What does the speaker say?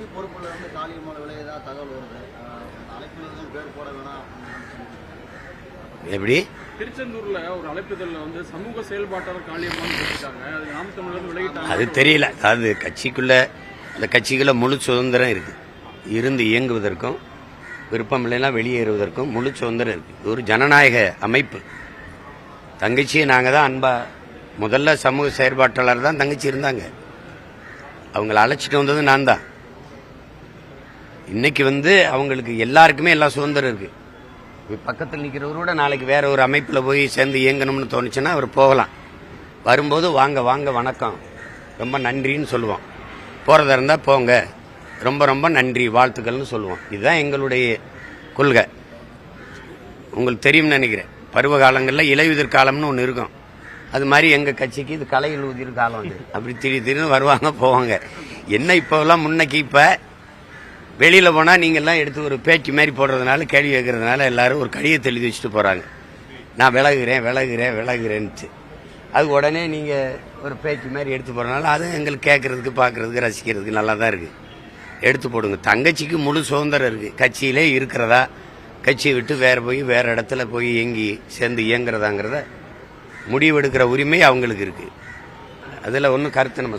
கட்சி பொறுப்புல இருந்து காலியமான விலையதா தகவல் வருது? அஹ், அழைப்பில் எதுவும் பேர் போட வேணாம் எப்படி? திருச்செந்தூர்ல ஒரு அழைப்புதல்ல வந்து சமூக செயல்பாட்டாளர் அது நாம் தமிழர் விலகிட்டாங்க அது தெரியல. அதாவது கட்சிக்குள்ள அந்த கட்சிக்குள்ள முழு சுதந்திரம் இருக்கு. இருந்து இயங்குவதற்கும் விருப்பம் இல்லைன்னா வெளியேறுவதற்கும் முழு சுதந்திரம் இருக்கு. இது ஒரு ஜனநாயக அமைப்பு. தங்கச்சியை நாங்கள் தான் அன்பா முதல்ல சமூக செயற்பாட்டாளர் தான் தங்கச்சி இருந்தாங்க. அவங்கள அழைச்சிட்டு வந்தது நான் தான். இன்னைக்கு வந்து அவங்களுக்கு எல்லாருக்குமே எல்லா சுதந்திரம் இருக்கு. பக்கத்தில் நிற்கிறவரோட நாளைக்கு வேற ஒரு அமைப்பில் போய் சேர்ந்து இயங்கணும்னு தோணுச்சுன்னா அவர் போகலாம். வரும்போது வாங்க வாங்க வணக்கம். ரொம்ப நன்றின்னு சொல்லுவோம். போகிறதா இருந்தால் போங்க. ரொம்ப ரொம்ப நன்றி வாழ்த்துக்கள்னு சொல்லுவோம். இதுதான் எங்களுடைய கொள்கை. உங்களுக்கு தெரியும்னு நினைக்கிறேன். பருவ காலங்களில் இலையுதிர் காலம்னு ஒன்று இருக்கும். அது மாதிரி எங்கள் கட்சிக்கு இது கலையில் உதிர் காலம் அப்படி திடீர் திடீர்னு வருவாங்க போவாங்க. என்ன இப்போலாம் முன்னைக்கு இப்போ வெளியில் போனால் நீங்கள்லாம் எடுத்து ஒரு பேச்சு மாதிரி போடுறதுனால கேள்வி கேட்கறதுனால எல்லாரும் ஒரு கடிதத்தை எழுதி வச்சுட்டு போகிறாங்க நான் விலகுறேன் விலகுறேன் விலகுறேன்ட்டு அது உடனே நீங்கள் ஒரு பேச்சு மாதிரி எடுத்து போகிறனால அதுவும் எங்களுக்கு கேட்குறதுக்கு பார்க்குறதுக்கு ரசிக்கிறதுக்கு நல்லா தான் இருக்குது எடுத்து போடுங்க. தங்கச்சிக்கு முழு சுதந்திரம் இருக்குது கட்சியிலே இருக்கிறதா? கட்சியை விட்டு வேறு போய் வேறு இடத்துல போய் இயங்கி சேர்ந்து இயங்குறதாங்கிறத முடிவெடுக்கிற உரிமை அவங்களுக்கு இருக்குது அதில் ஒன்றும் கருத்து நம்ம